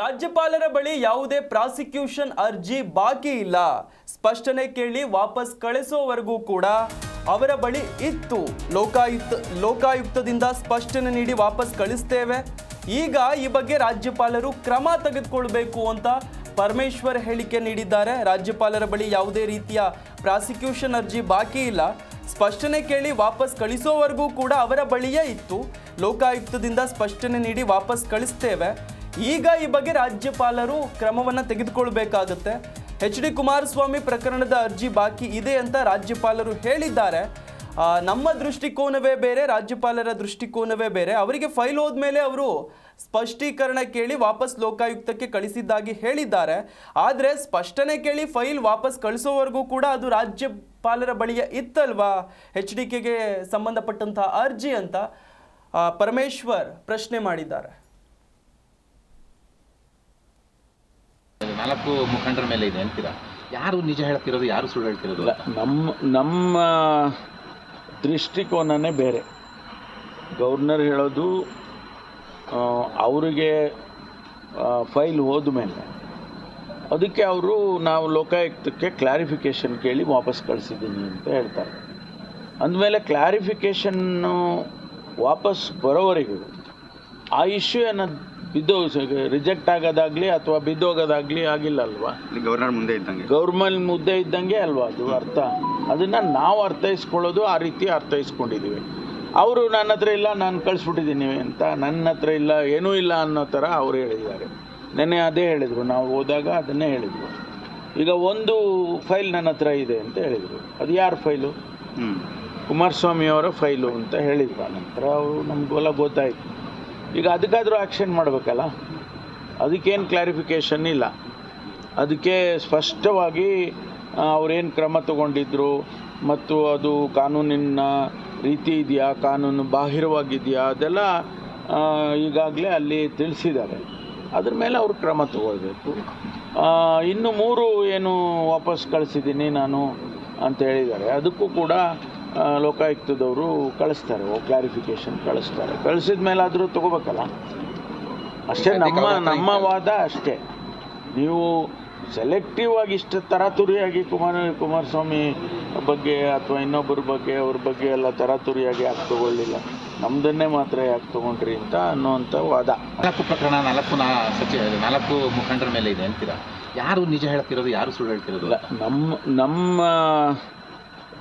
ರಾಜ್ಯಪಾಲರ ಬಳಿ ಯಾವುದೇ ಪ್ರಾಸಿಕ್ಯೂಷನ್ ಅರ್ಜಿ ಬಾಕಿ ಇಲ್ಲ. ಸ್ಪಷ್ಟನೆ ಕೇಳಿ ವಾಪಸ್ ಕಳಿಸೋವರೆಗೂ ಕೂಡ ಅವರ ಬಳಿ ಇತ್ತು. ಲೋಕಾಯುಕ್ತ, ಲೋಕಾಯುಕ್ತದಿಂದ ಸ್ಪಷ್ಟನೆ ನೀಡಿ ವಾಪಸ್ ಕಳಿಸ್ತೇವೆ. ಈಗ ಈ ಬಗ್ಗೆ ರಾಜ್ಯಪಾಲರು ಕ್ರಮ ತೆಗೆದುಕೊಳ್ಬೇಕು ಅಂತ ಪರಮೇಶ್ವರ್ ಹೇಳಿಕೆ ನೀಡಿದ್ದಾರೆ. ರಾಜ್ಯಪಾಲರ ಬಳಿ ಯಾವುದೇ ರೀತಿಯ ಪ್ರಾಸಿಕ್ಯೂಷನ್ ಅರ್ಜಿ ಬಾಕಿ ಇಲ್ಲ. ಸ್ಪಷ್ಟನೆ ಕೇಳಿ ವಾಪಸ್ ಕಳಿಸೋವರೆಗೂ ಕೂಡ ಅವರ ಬಳಿಯೇ ಇತ್ತು. ಲೋಕಾಯುಕ್ತದಿಂದ ಸ್ಪಷ್ಟನೆ ನೀಡಿ ವಾಪಸ್ ಕಳಿಸ್ತೇವೆ. ಈಗ ಈ ಬಗ್ಗೆ ರಾಜ್ಯಪಾಲರು ಕ್ರಮವನ್ನು ತೆಗೆದುಕೊಳ್ಬೇಕಾಗುತ್ತೆ. ಎಚ್ ಡಿ ಕುಮಾರಸ್ವಾಮಿ ಪ್ರಕರಣದ ಅರ್ಜಿ ಬಾಕಿ ಇದೆ ಅಂತ ರಾಜ್ಯಪಾಲರು ಹೇಳಿದ್ದಾರೆ. ನಮ್ಮ ದೃಷ್ಟಿಕೋನವೇ ಬೇರೆ, ರಾಜ್ಯಪಾಲರ ದೃಷ್ಟಿಕೋನವೇ ಬೇರೆ. ಅವರಿಗೆ ಫೈಲ್ ಹೋದ್ಮೇಲೆ ಅವರು ಸ್ಪಷ್ಟೀಕರಣ ಕೇಳಿ ವಾಪಸ್ ಲೋಕಾಯುಕ್ತಕ್ಕೆ ಕಳಿಸಿದ್ದಾಗಿ ಹೇಳಿದ್ದಾರೆ. ಆದರೆ ಸ್ಪಷ್ಟನೆ ಕೇಳಿ ಫೈಲ್ ವಾಪಸ್ ಕಳಿಸೋವರೆಗೂ ಕೂಡ ಅದು ರಾಜ್ಯಪಾಲರ ಬಳಿಯ ಇತ್ತಲ್ವಾ? ಎಚ್ ಡಿ ಕೆಗೆ ಸಂಬಂಧಪಟ್ಟಂತಹ ಅರ್ಜಿ ಅಂತ ಪರಮೇಶ್ವರ್ ಪ್ರಶ್ನೆ ಮಾಡಿದ್ದಾರೆ. ನಾಲ್ಕು ಮುಖಂಡರ ಮೇಲೆ ಇದೆ ಅಂತೀರಾ? ಯಾರು ನಿಜ ಹೇಳ್ತಿರೋದು, ಯಾರು ಸುಳ್ಳು ಹೇಳ್ತಿರೋದು ನಮ್ಮ ನಮ್ಮ ದೃಷ್ಟಿಕೋನನೇ ಬೇರೆ. ಗವರ್ನರ್ ಹೇಳೋದು ಅವರಿಗೆ ಫೈಲ್ ಹೋದ ಮೇಲೆ. ಅದಕ್ಕೆ ಅವರು ನಾವು ಲೋಕಾಯುಕ್ತಕ್ಕೆ ಕ್ಲಾರಿಫಿಕೇಷನ್ ಕೇಳಿ ವಾಪಸ್ ಕಳಿಸಿದ್ದೀನಿ ಅಂತ ಹೇಳ್ತಾರೆ. ಅಂದಮೇಲೆ ಕ್ಲಾರಿಫಿಕೇಷನ್ನು ವಾಪಸ್ ಬರೋವರೆಗೂ ಆ ಇಶ್ಯೂ ಏನೋ ಬಿದ್ದು ರಿಜೆಕ್ಟ್ ಆಗೋದಾಗ್ಲಿ ಅಥವಾ ಬಿದ್ದೋಗೋದಾಗಲಿ ಆಗಿಲ್ಲ ಅಲ್ವಾ? ಗವರ್ನರ್ ಮುಂದೆ ಇದ್ದಂಗೆ. ಗೌರ್ಮೆಂಟ್ ಮುದ್ದೆ ಇದ್ದಂಗೆ ಅಲ್ವಾ ಅದು ಅರ್ಥ? ಅದನ್ನು ನಾವು ಅರ್ಥೈಸ್ಕೊಳ್ಳೋದು ಆ ರೀತಿ ಅರ್ಥೈಸ್ಕೊಂಡಿದ್ದೀವಿ ಅವರು ನನ್ನ ಹತ್ರ ಇಲ್ಲ ನಾನು ಕಳಿಸ್ಬಿಟ್ಟಿದ್ದೀನಿ ಅಂತ ನನ್ನ ಹತ್ರ ಇಲ್ಲ ಏನೂ ಇಲ್ಲ ಅನ್ನೋ ಥರ ಅವರು ಹೇಳಿದ್ದಾರೆ. ನೆನ್ನೆ ಅದೇ ಹೇಳಿದರು ನಾವು ಹೋದಾಗ ಅದನ್ನೇ ಹೇಳಿದರು. ಈಗ ಒಂದು ಫೈಲ್ ನನ್ನ ಹತ್ರ ಇದೆ ಅಂತ ಹೇಳಿದರು. ಅದು ಯಾರ ಫೈಲು? ಕುಮಾರಸ್ವಾಮಿ ಅವರ ಫೈಲು ಅಂತ ಹೇಳಿದ್ರು. ನಂತರ ಅವರು ನಮಗೆಲ್ಲ ಗೊತ್ತಾಯಿತು. ಈಗ ಅದಕ್ಕಾದರೂ ಆ್ಯಕ್ಷನ್ ಮಾಡಬೇಕಲ್ಲ? ಅದಕ್ಕೇನು ಕ್ಲಾರಿಫಿಕೇಷನ್ ಇಲ್ಲ. ಅದಕ್ಕೆ ಸ್ಪಷ್ಟವಾಗಿ ಅವರೇನು ಕ್ರಮ ತಗೊಂಡಿದ್ರು ಮತ್ತು ಅದು ಕಾನೂನಿನ ರೀತಿ ಇದೆಯಾ, ಕಾನೂನು ಬಾಹಿರವಾಗಿದೆಯಾ, ಅದೆಲ್ಲ ಈಗಾಗಲೇ ಅಲ್ಲಿ ತಿಳಿಸಿದ್ದಾರೆ. ಅದ್ರ ಮೇಲೆ ಅವರು ಕ್ರಮ ತಗೊಳ್ಬೇಕು. ಇನ್ನು ಮೂರು ಏನು ವಾಪಸ್ ಕಳಿಸಿದ್ದೀನಿ ನಾನು ಅಂತ ಹೇಳಿದ್ದಾರೆ. ಅದಕ್ಕೂ ಕೂಡ ಲೋಕಾಯುಕ್ತದವರು ಕಳಿಸ್ತಾರೆ ಕ್ಲಾರಿಫಿಕೇಶನ್ ಕಳಿಸ್ತಾರೆ. ಕಳಿಸಿದ ಮೇಲೆ ಆದರೂ ತಗೋಬೇಕಲ್ಲ? ಅಷ್ಟೇ ನಮ್ಮ ನಮ್ಮ ವಾದ ಅಷ್ಟೇ. ನೀವು ಸೆಲೆಕ್ಟಿವ್ ಆಗಿ ಇಷ್ಟು ತರಾತುರಿಯಾಗಿ ಕುಮಾರ ಕುಮಾರಸ್ವಾಮಿ ಬಗ್ಗೆ ಅಥವಾ ಇನ್ನೊಬ್ಬರ ಬಗ್ಗೆ ಅವ್ರ ಬಗ್ಗೆ ಎಲ್ಲ ತರಾತುರಿಯಾಗಿ ಯಾಕೆ ತಗೊಳ್ಳಿಲ್ಲ? ನಮ್ಮದನ್ನೇ ಮಾತ್ರ ಯಾಕೆ ತಗೊಂಡ್ರಿ ಅಂತ ಅನ್ನೋವಂಥ ವಾದ. ನಾಲ್ಕು ಪ್ರಕರಣ ನಾಲ್ಕು ನಾ ಸಚಿವ ನಾಲ್ಕು ಮುಖಂಡರ ಮೇಲೆ ಇದೆ ಅಂತೀರಾ? ಯಾರು ನಿಜ ಹೇಳ್ತಿರೋದು ಯಾರು ಸುಳ್ಳು ಹೇಳ್ತಿರೋದಿಲ್ಲ ನಮ್ಮ ನಮ್ಮ